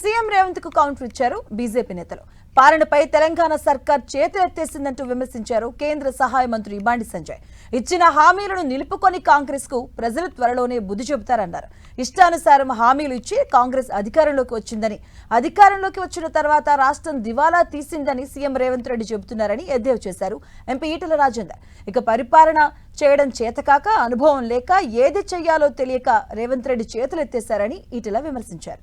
CM రేవంత్కు counter ఇచ్చారు BJP నేతలు. పాలనపై తెలంగాణ సర్కార్ చేతులెత్తేసిందంటూ విమర్శించారు కేంద్ర సహాయ మంత్రి బాండి సంజయ్. ఇచ్చిన హామీలను నిలుపుకొని కాంగ్రెస్కు ప్రజలు త్వరలోనే బుద్ధి చెబుతారన్నారు. ఇష్టానుసారం హామీలు ఇచ్చి కాంగ్రెస్ అధికారంలోకి వచ్చిందని అధికారంలోకి వచ్చిన తర్వాత రాష్ట్రం దివాలా తీసిందని సీఎం రేవంత్ రెడ్డి చెబుతున్నారని ఎద్దేవా చేశారు ఎంపీ ఈటల రాజేందర్. ఇక పరిపాలన చేయడం చేతకాక అనుభవం లేక ఏది చెయ్యాలో తెలియక రేవంత్ రెడ్డి చేతులెత్తేశారని ఈటల విమర్శించారు.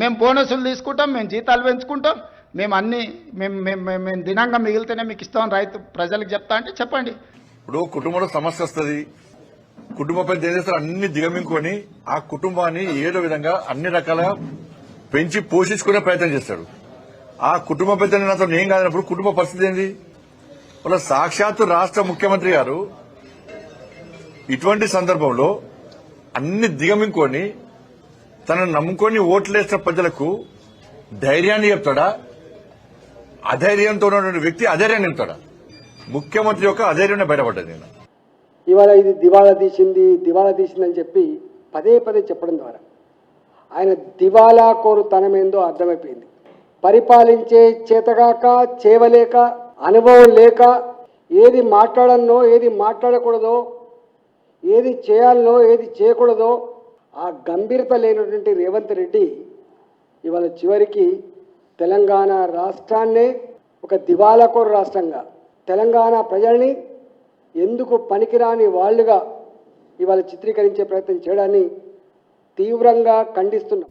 మేము బోనసులు తీసుకుంటాం మేము జీతాలు పెంచుకుంటాం. మేము అన్ని మేము మేము మేము మేము దినంగా మిగిలితేనే మీకు ఇస్తాం రైతు ప్రజలకు చెప్తా అంటే చెప్పండి. ఇప్పుడు కుటుంబంలో సమస్య వస్తుంది. కుటుంబ పెద్ద ఏం చేస్తారు అన్ని దిగమింగుకొని ఆ కుటుంబాన్ని ఏదో విధంగా అన్ని రకాలుగా పెంచి పోషించుకునే ప్రయత్నం చేస్తాడు. ఆ కుటుంబ పెద్ద అతను ఏం కాదన్నప్పుడు కుటుంబ పరిస్థితి ఏంది? వాళ్ళ సాక్షాత్తు రాష్ట్ర ముఖ్యమంత్రి గారు ఇటువంటి సందర్భంలో అన్ని దిగమింగుకొని తనను నమ్ముకొని ఓట్లేసిన ప్రజలకు ధైర్యాన్ని చెప్తాడా? అధైర్యంతో ఉన్నటువంటి వ్యక్తి అధైర్యాన్ని చెప్తాడా? ముఖ్యమంత్రి యొక్క అధైర్యాన్ని బయటపడ్డది నేను ఇవాళ ఇది దివాళా తీసింది దివాళా తీసిందని చెప్పి పదే పదే చెప్పడం ద్వారా ఆయన దివాలా కోరుతనమేందో అర్థమైపోయింది. పరిపాలించే చేతగాక చేవలేక అనుభవం లేక ఏది మాట్లాడన్నో ఏది మాట్లాడకూడదో ఏది చేయాలనో ఏది చేయకూడదో ఆ గంభీరత లేనటువంటి రేవంత్ రెడ్డి ఇవాళ చివరికి తెలంగాణ రాష్ట్రాన్నే ఒక దివాలాకోరు రాష్ట్రంగా తెలంగాణ ప్రజల్ని ఎందుకు పనికిరాని వాళ్ళుగా ఇవాళ చిత్రీకరించే ప్రయత్నం చేయడాన్ని తీవ్రంగా ఖండిస్తున్నాం.